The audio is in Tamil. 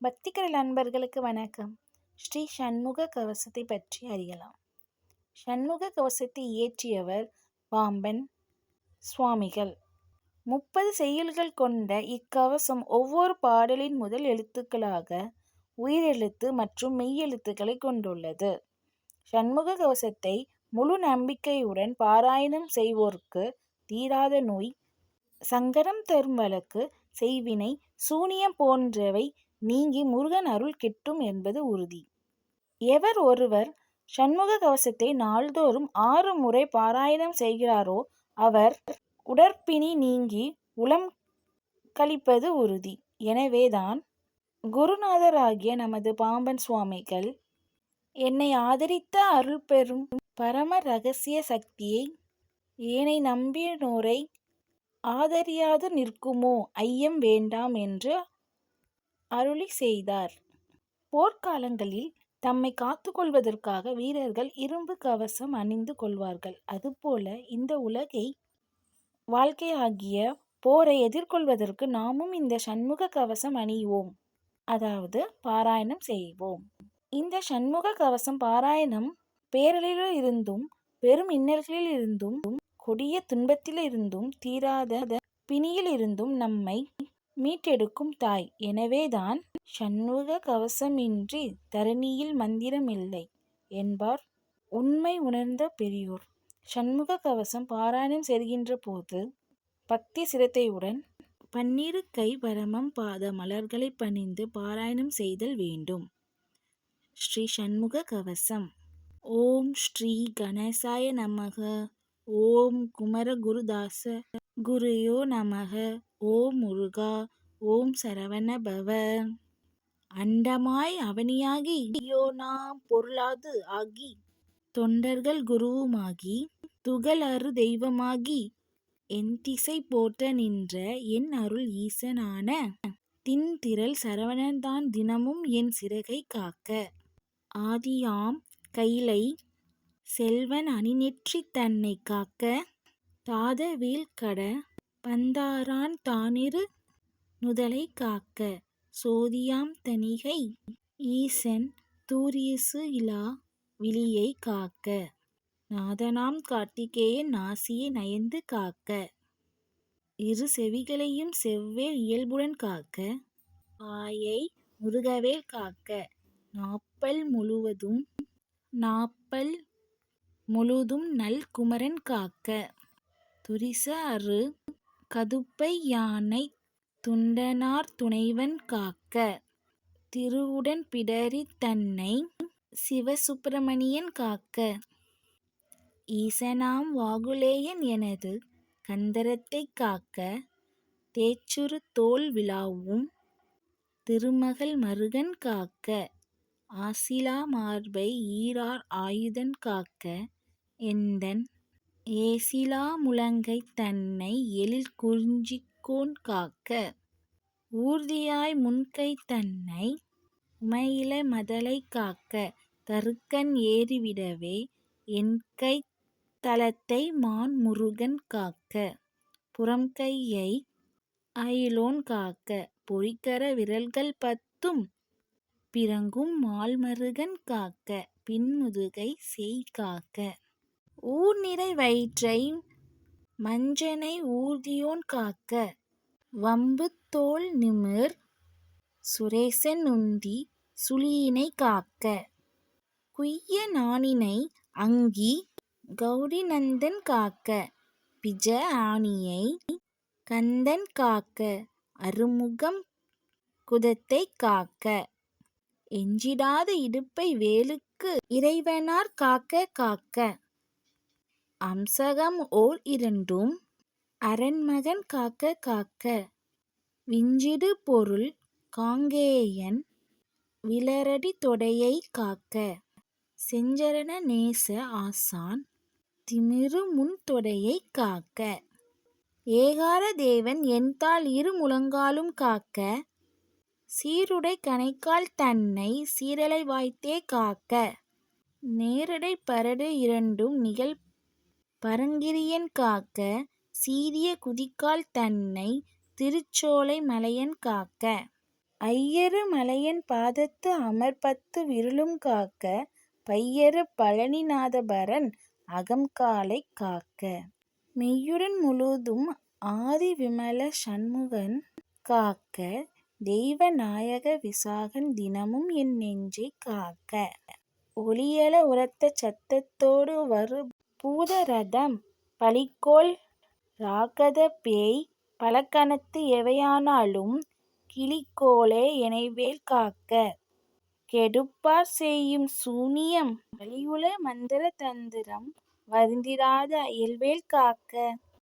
பக்திகரல் அன்பர்களுக்கு வணக்கம். ஸ்ரீ சண்முக கவசத்தை பற்றி அறியலாம். சண்முக கவசத்தை இயற்றியவர் பாம்பன் சுவாமிகள். முப்பது செய்யுள்கள் கொண்ட இக்கவசம் ஒவ்வொரு பாடலின் முதல் எழுத்துக்களாக உயிரெழுத்து மற்றும் மெய்யெழுத்துக்களை கொண்டுள்ளது. சண்முக கவசத்தை முழு நம்பிக்கையுடன் பாராயணம் செய்வோர்க்கு தீராத நோய் சங்கடம் தரும் வழக்கு செய்வினை சூனியம் போன்றவை நீங்கி முருகன் அருள் கிட்டும் என்பது உறுதி. எவர் ஒருவர் சண்முக கவசத்தை நாள்தோறும் ஆறு முறை பாராயணம் செய்கிறாரோ அவர் உடற்பிணி நீங்கி உளம் கழிப்பது உறுதி. எனவேதான் குருநாதராகிய நமது பாம்பன் சுவாமிகள் என்னை ஆதரித்த அருள் பெறும் பரம ரகசிய சக்தியை ஏனை நம்பினோரை ஆதரியாது நிற்குமோ ஐயம் வேண்டாம் என்று அருளி செய்தார். போர்க்காலங்களில் தம்மை காத்துக்கொள்வதற்காக வீரர்கள் இரும்பு கவசம் அணிந்து கொள்வார்கள். அதுபோல இந்த உலகை வாழ்க்கையாகிய போரை எதிர்கொள்வதற்கு நாமும் இந்த சண்முக கவசம் அணிவோம். அதாவது பாராயணம் செய்வோம். இந்த சண்முக கவசம் பாராயணம் பேரலில் இருந்தும் பெரும் இன்னல்களில் இருந்தும் கொடிய துன்பத்திலிருந்தும் தீராத பிணியில் இருந்தும் நம்மை மீட்டெடுக்கும் தாய். எனவேதான் சண்முக கவசமின்றி தரணியில் மந்திரம் இல்லை என்பார் உண்மை உணர்ந்த பெரியோர். சண்முக கவசம் பாராயணம் செய்கின்ற போது பக்தி சிரத்தையுடன் பன்னிரு கை பரமம் பாத மலர்களை பணிந்து பாராயணம் செய்தல் வேண்டும். ஸ்ரீ சண்முக கவசம். ஓம் ஸ்ரீ கணேசாய நமக. ஓம் குமர குருதாச குருயோ நமக. ஓம் முருகா. ஓம் சரவண பவ அண்டமாய் அவனியாகி நாம் பொருளாது ஆகி. தொண்டர்கள் குருவுமாகி துகள் அரு தெய்வமாகி. என் திசை போற்ற நின்ற என் அருள் ஈசனான தின்திரள் சரவணன்தான் தினமும் என் சிறகை காக்க. ஆதியாம் கைலை செல்வன் அணிநெற்றி தன்னை காக்க. தாதவேல் கட பந்தாரான் தானிரு நுதலை காக்க. சோதியாம் தணிகை ஈசன் தூரியசு இலா விழியை காக்க. நாதனாம் கார்த்திகேயன் நாசியை நயந்து காக்க. இரு செவிகளையும் செவ்வேல் இயல்புடன் காக்க. ஆயை முருகவேல் காக்க. நாப்பல் முழுவதும் நாப்பல் முழுதும் நல் குமரன் காக்க. துரிச அரு கதுப்பை யானை துண்டனார் துணைவன் காக்க. திருவுடன் பிடரி தன்னை சிவசுப்பிரமணியன் காக்க. ஈசனாம் வாகுலேயன் எனது கந்தரத்தை காக்க. தேச்சுரு தோல் விழாவும் திருமகள் மருகன் காக்க. ஆசிலா மார்பை ஈரார் ஆயுதன் காக்க. எந்தன் ஏசிலா முழங்கை தன்னை எழில் குறிஞ்சிக்கோன் காக்க. ஊர்தியாய் முன்கை தன்னை உமையில மதலை காக்க. தருக்கன் ஏறிவிடவே என்கை தலத்தை மான் முருகன் காக்க. புறம்கையை அயிலோன் காக்க. பொறிகர விரல்கள் பத்தும் பிறங்கும் மால்மருகன் காக்க. பின்முதுகை சேய் காக்க. ஊர் நிறை வயிற்றை மஞ்சனை ஊர்தியோன் காக்க. வம்பு தோல் நிமிர் சுரேசன் உந்தி சுழியினை காக்க. குய்ய நாணினை அங்கி கௌரி நந்தன் காக்க. பிஜ ஆணியை கந்தன் காக்க. அருமுகம் குதத்தை காக்க. எஞ்சிடாத இடுப்பை வேலுக்கு இறைவனார் காக்க காக்க. அம்சகம் ஓர் இரண்டும் அரண்மகன் காக்க காக்க. விஞ்சிடு பொருள் காங்கேயன் விலரடி தொடையை காக்க. செஞ்சரண நேச ஆசான் திமிரு முன் தொடையை காக்க. ஏகார தேவன் என்தால் இரு முழங்காலும் காக்க. சீருடை கணைக்கால் தன்னை சீரலை வாய்த்தே காக்க. நேரடை பரடு இரண்டும் நிகழ் பரங்கிரியன் காக்க சீரிய குதிக்கால் தன்னை திருச்சோலை மலையன் காக்க ஐயரு மலையன் பாதத்து அமர்பத்து விருளும் காக்க பையரு பழனிநாதபரன் அகம்காலைக் காக்க. மெய்யுடன் முழுதும் ஆதி விமல சண்முகன் காக்க தெய்வ நாயக விசாகன் தினமும் என் நெஞ்சைக் காக்க. ஒளியல உரத்த சத்தத்தோடு வரு பூதரதம் பலிக்கோல் ராகத இராகத பேய் பலகணத்து எவையானாலும் கிலிகொள எனைவேல் காக்க. கெடுப்பார் செய்யும் சூனியம் வலியுள மந்திர தந்திரம் வருந்திராத அயல்வேல் காக்க.